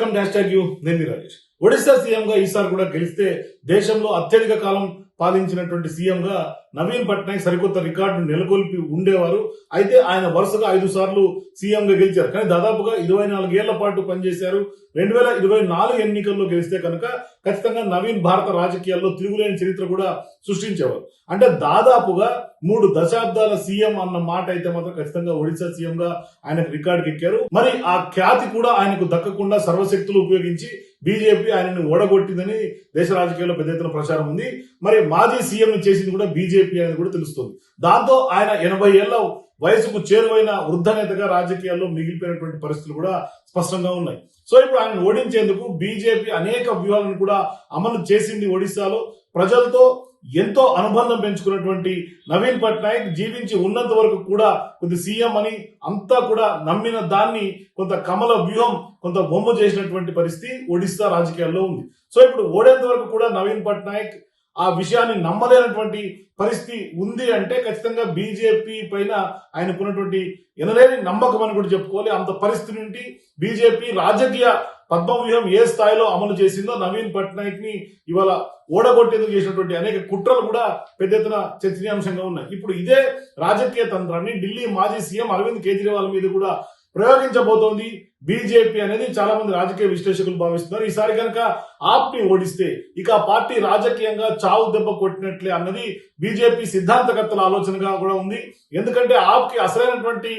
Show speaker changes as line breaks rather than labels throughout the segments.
welcome dash tag you, then we run it. Odisha సీఎంగా ఈసారి కూడా గెలిస్తే దేశంలో అత్యధిక కాలం పాలించినటువంటి సీఎంగా నవీన్ పట్నాయక్ సరికొత్త రికార్డును నెలకొల్పి ఉండేవారు. అయితే ఆయన వరుసగా ఐదు సార్లు సీఎంగా గెలిచారు. కానీ దాదాపుగా ఇరవై నాలుగేళ్ళ పాటు పనిచేశారు. రెండు వేల ఇరవై నాలుగు ఎన్నికల్లో గెలిస్తే కనుక ఖచ్చితంగా నవీన్ భారత రాజకీయాల్లో తిరుగులేని చరిత్ర కూడా సృష్టించేవారు. అంటే దాదాపుగా మూడు దశాబ్దాల సీఎం అన్న మాట అయితే మాత్రం ఖచ్చితంగా ఒడిశా సీఎంగా ఆయనకు రికార్డుకి ఎక్కారు. మరి ఆ ఖ్యాతి కూడా ఆయనకు దక్కకుండా సర్వశక్తులు ఉపయోగించి బీజేపీ ఆయనను ఓడగొట్టిందని దేశ రాజకీయాల్లో పెద్ద ఎత్తున ప్రచారం ఉంది. మరి మాజీ సీఎం చేసింది కూడా బీజేపీ అనేది కూడా తెలుస్తుంది. దాంతో ఆయన ఎనభై ఏళ్ళ వయసుకు చేరువైన వృద్ధ నేతగా రాజకీయాల్లో మిగిలిపోయినటువంటి పరిస్థితులు కూడా స్పష్టంగా ఉన్నాయి. సో ఇప్పుడు ఆయన ఓడించేందుకు బీజేపీ అనేక వ్యూహాలను కూడా అమలు చేసింది ఒడిశాలో. ప్రజలతో ఎంతో అనుబంధం పెంచుకున్నటువంటి నవీన్ పట్నాయక్ జీవించి ఉన్నంత వరకు కూడా కొద్ది సీఎం అని అంతా కూడా నమ్మిన దాన్ని కొంత కమల వ్యూహం కొంత బొమ్మ చేసినటువంటి పరిస్థితి ఒడిస్సా రాజకీయాల్లో ఉంది. సో ఇప్పుడు ఓడేంత వరకు కూడా నవీన్ పట్నాయక్ ఆ విషయాన్ని నమ్మలేనటువంటి పరిస్థితి ఉంది అంటే ఖచ్చితంగా బీజేపీ పైన ఆయనకున్నటువంటి ఎనలేని నమ్మకం అని కూడా చెప్పుకోవాలి. అంత పరిస్థితి నుండి బీజేపీ రాజకీయ పద్మవ్యూహం ఏ స్థాయిలో అమలు చేసిందో నవీన్ పట్నాయక్ని ఇవాళ ఓడగొట్టేందుకు చేసినటువంటి అనేక కుట్రలు కూడా పెద్ద ఎత్తున చర్చనీయాంశంగా ఉన్నాయి. ఇప్పుడు ఇదే రాజకీయ తంత్రాన్ని ఢిల్లీ మాజీ సీఎం అరవింద్ కేజ్రీవాల్ మీద కూడా ప్రయోగించబోతోంది బీజేపీ అనేది చాలా మంది రాజకీయ విశ్లేషకులు భావిస్తున్నారు. ఈసారి కనుక ఆప్ని ఓడిస్తే ఇక పార్టీ రాజకీయంగా చావు దెబ్బ కొట్టినట్లే అన్నది బీజేపీ సిద్ధాంతకర్తల ఆలోచనగా కూడా ఉంది. ఎందుకంటే ఆప్కి అసలైనటువంటి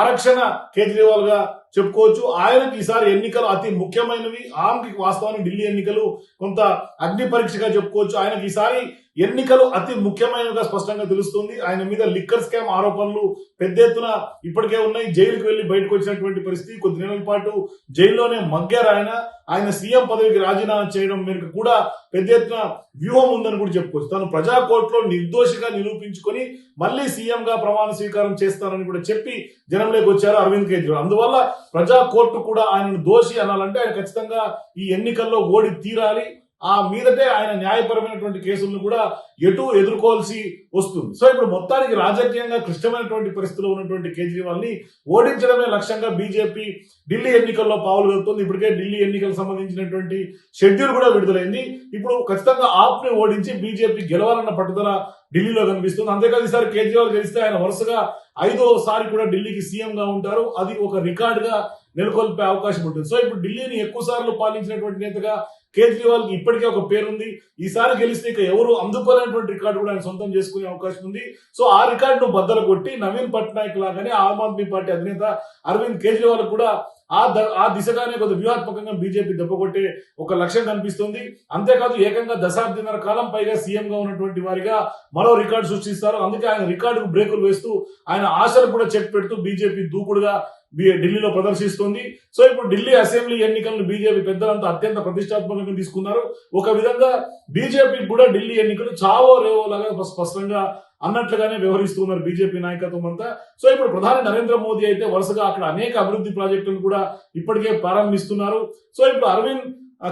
ఆరక్షణ కేజ్రీవాల్గా చెప్పుకోవచ్చు. ఆయనకి ఈసారి ఎన్నికలు అతి ముఖ్యమైనవి. ఆమెకి వాస్తవానికి ఢిల్లీ ఎన్నికలు కొంత అగ్ని పరీక్షగా చెప్పుకోవచ్చు. ఆయనకి ఈసారి ఎన్నికలు అతి ముఖ్యమైనవిగా స్పష్టంగా తెలుస్తుంది. ఆయన మీద లిక్కర్ స్కామ్ ఆరోపణలు పెద్ద ఎత్తున ఇప్పటికే ఉన్నాయి. జైలుకు వెళ్ళి బయటకు వచ్చినటువంటి పరిస్థితి కొద్ది నెలల పాటు జైల్లోనే మగ్గారు ఆయన. ఆయన సీఎం పదవికి రాజీనామా చేయడం మేరకు కూడా పెద్ద ఎత్తున వ్యూహం ఉందని కూడా చెప్పుకోవచ్చు. తను ప్రజా కోర్టులో నిర్దోషిగా నిరూపించుకొని మళ్ళీ సీఎంగా ప్రమాణ స్వీకారం చేస్తానని కూడా చెప్పి జనంలోకి వచ్చారు అరవింద్ కేజ్రీవాల్. అందువల్ల ప్రజా కోర్టు కూడా ఆయనను దోషి అనాలంటే ఆయన ఖచ్చితంగా ఈ ఎన్నికల్లో ఓడి తీరాలి. ఆ మీదటే ఆయన న్యాయపరమైనటువంటి కేసులను కూడా ఎటు ఎదుర్కోవాల్సి వస్తుంది. సో ఇప్పుడు మొత్తానికి రాజకీయంగా క్లిష్టమైనటువంటి పరిస్థితిలో ఉన్నటువంటి కేజ్రీవాల్ని ఓడించడమే లక్ష్యంగా బీజేపీ ఢిల్లీ ఎన్నికల్లో పావులు వెళ్తుంది. ఇప్పటికే ఢిల్లీ ఎన్నికలకు సంబంధించినటువంటి షెడ్యూల్ కూడా విడుదలైంది. ఇప్పుడు ఖచ్చితంగా ఆప్ని ఓడించి బీజేపీ గెలవాలన్న పట్టుదల ఢిల్లీలో కనిపిస్తుంది. అంతేకాదు ఈసారి కేజ్రీవాల్ గెలిస్తే ఆయన వరుసగా ఐదోసారి కూడా ఢిల్లీకి సీఎంగా ఉంటారు. అది ఒక రికార్డుగా నెలకొల్పే అవకాశం ఉంటుంది. సో ఇప్పుడు ఢిల్లీని ఎక్కువ సార్లు పాలించినటువంటి నేతగా కేజ్రీవాల్కి ఇప్పటికే ఒక పేరుంది ఈసారి గెలిస్తే ఇక ఎవరు అందుకోలేనటువంటి రికార్డు కూడా ఆయన సొంతం చేసుకునే అవకాశం ఉంది. సో ఆ రికార్డును బద్దలు కొట్టి నవీన్ పట్నాయక్ లాగానే ఆమ్ ఆద్మీ పార్టీ అధినేత అరవింద్ కేజ్రీవాల్ కూడా ఆ ద- ఆ దిశగానే కొంత వ్యూహాత్మకంగా బీజేపీ దెబ్బకొట్టే ఒక లక్ష్యం కనిపిస్తుంది. అంతేకాదు ఏకంగా దశాబ్దిన్నర కాలం పైగా సీఎంగా ఉన్నటువంటి వారిగా మరో రికార్డు సృష్టిస్తారు. అందుకే ఆయన రికార్డుకు బ్రేకులు వేస్తూ ఆయన ఆశలు కూడా చెక్ పెడుతూ బీజేపీ దూకుడుగా ఢిల్లీలో ప్రదర్శిస్తుంది. సో ఇప్పుడు ఢిల్లీ అసెంబ్లీ ఎన్నికలను బీజేపీ పెద్దలంతా అత్యంత ప్రతిష్టాత్మకంగా తీసుకున్నారు. ఒక విధంగా బీజేపీ కూడా ఢిల్లీ ఎన్నికలు చావో రేవో లాగా స్పష్టంగా అన్నట్లుగానే వ్యవహరిస్తున్నారు బీజేపీ నాయకత్వం అంతా. సో ఇప్పుడు ప్రధాని నరేంద్ర మోదీ అయితే వరుసగా అక్కడ అనేక అభివృద్ధి ప్రాజెక్టులు కూడా ఇప్పటికే ప్రారంభిస్తున్నారు. సో ఇప్పుడు అరవింద్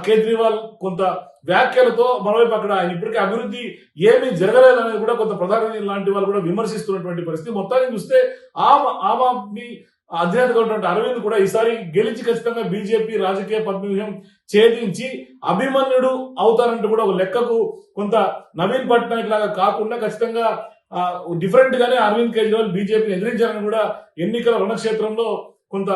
కేజ్రీవాల్ కొంత వ్యాఖ్యలతో మరోవైపు అక్కడ ఆయన ఇప్పటికే అభివృద్ధి ఏమీ జరగలేదనేది కూడా కొంత ప్రధాని లాంటి వాళ్ళు కూడా విమర్శిస్తున్నటువంటి పరిస్థితి. మొత్తానికి చూస్తే ఆమ్ ఆమ్ ఆద్మీ అధినేతగా అరవింద్ కూడా ఈసారి గెలిచి ఖచ్చితంగా బీజేపీ రాజకీయ పద్మవ్యూహం ఛేదించి అభిమన్యుడు అవుతారంటూ కూడా ఒక లెక్కకు కొంత నవీన్ పట్నాయక్ లాగా కాకుండా ఖచ్చితంగా డిఫరెంట్ గానే అరవింద్ కేజ్రీవాల్ బీజేపీని ఎదిరించారని కూడా ఎన్నికల రణక్షేత్రంలో కొంత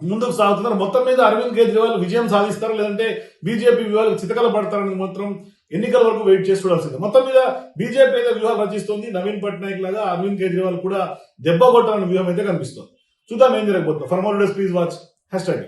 ముందుకు సాగుతున్నారు. మొత్తం మీద అరవింద్ కేజ్రీవాల్ విజయం సాధిస్తారు లేదంటే బీజేపీ వ్యూహాలకు చితకల పడతారని మాత్రం ఎన్నికల వరకు వెయిట్ చేసి చూడాల్సిందే. మొత్తం మీద బీజేపీ అయితే వ్యూహాలు రచిస్తుంది. నవీన్ పట్నాయక్ లాగా అరవింద్ కేజ్రీవాల్ కూడా దెబ్బ కొట్టాలని వ్యూహం అయితే కనిపిస్తుంది. చూద్దాం ఏం జరగబోతుందో. For more days please watch hashtag